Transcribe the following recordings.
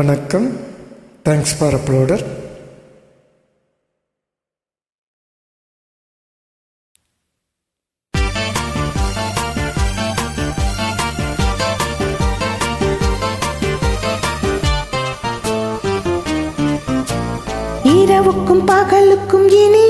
வணக்கம். Thanks for uploader இரவுக்கும் பகலுக்கும் இனி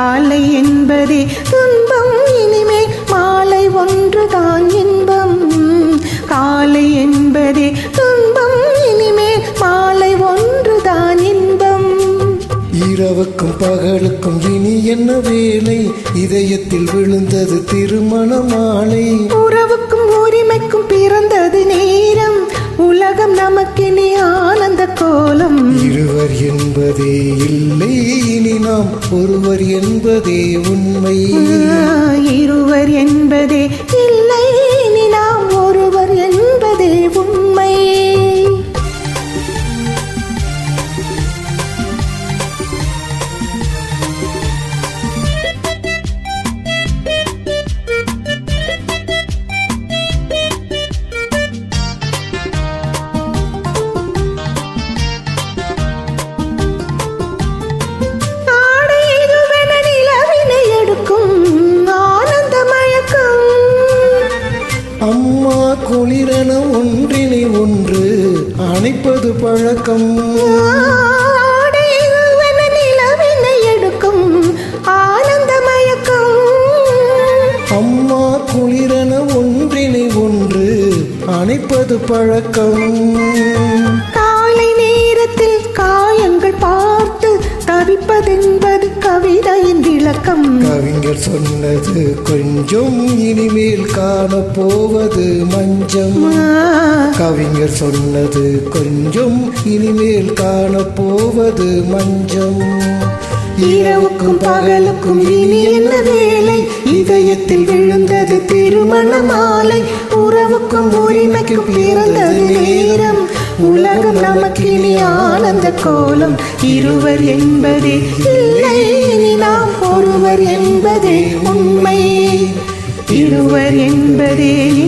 காலை என்பதே துன்பம் இனிமே மாலை ஒன்றுதான் இன்பம். காலை என்பதே துன்பம் இனிமே மாலை ஒன்றுதான் இன்பம். இரவுக்கும் பகலுக்கும் இனி என்ன வேலை? இதயத்தில் விழுந்தது திருமண மாலை. உறவுக்கும் உரிமைக்கும் பிறந்தது நேரம். உலகம் நமக்கினி ஆனந்த கோலம். இருவர் என்பதே இல்லை இனி நாம் ஒருவர் என்பதே உண்மை. ஒன்று அணைப்பது பழக்கம். எடுக்கும் ஆனந்த மயக்கம் அம்மா குளிரென ஒன்றினை ஒன்று அணைப்பது பழக்கம். விளக்கம் கவிஞர் சொன்னது கொஞ்சம் இனிமேல் காணப்போவது மஞ்சம். கவிஞர் சொன்னது கொஞ்சம் இனிமேல் காணப்போவது மஞ்சம். இரவுக்கும் பகலுக்கும் இனி என்ன வேலை? இதயத்தில் விழுந்தது திருமண மாலை. உறவுக்கும் உரிமைக்கும் பிறந்தது நேரம். உலகம் நமக்கினி ஆனந்த கோலம். இருவர் என்பதே இல்லை. இருவர் என்பதே உண்மை. இருவர் என்பதே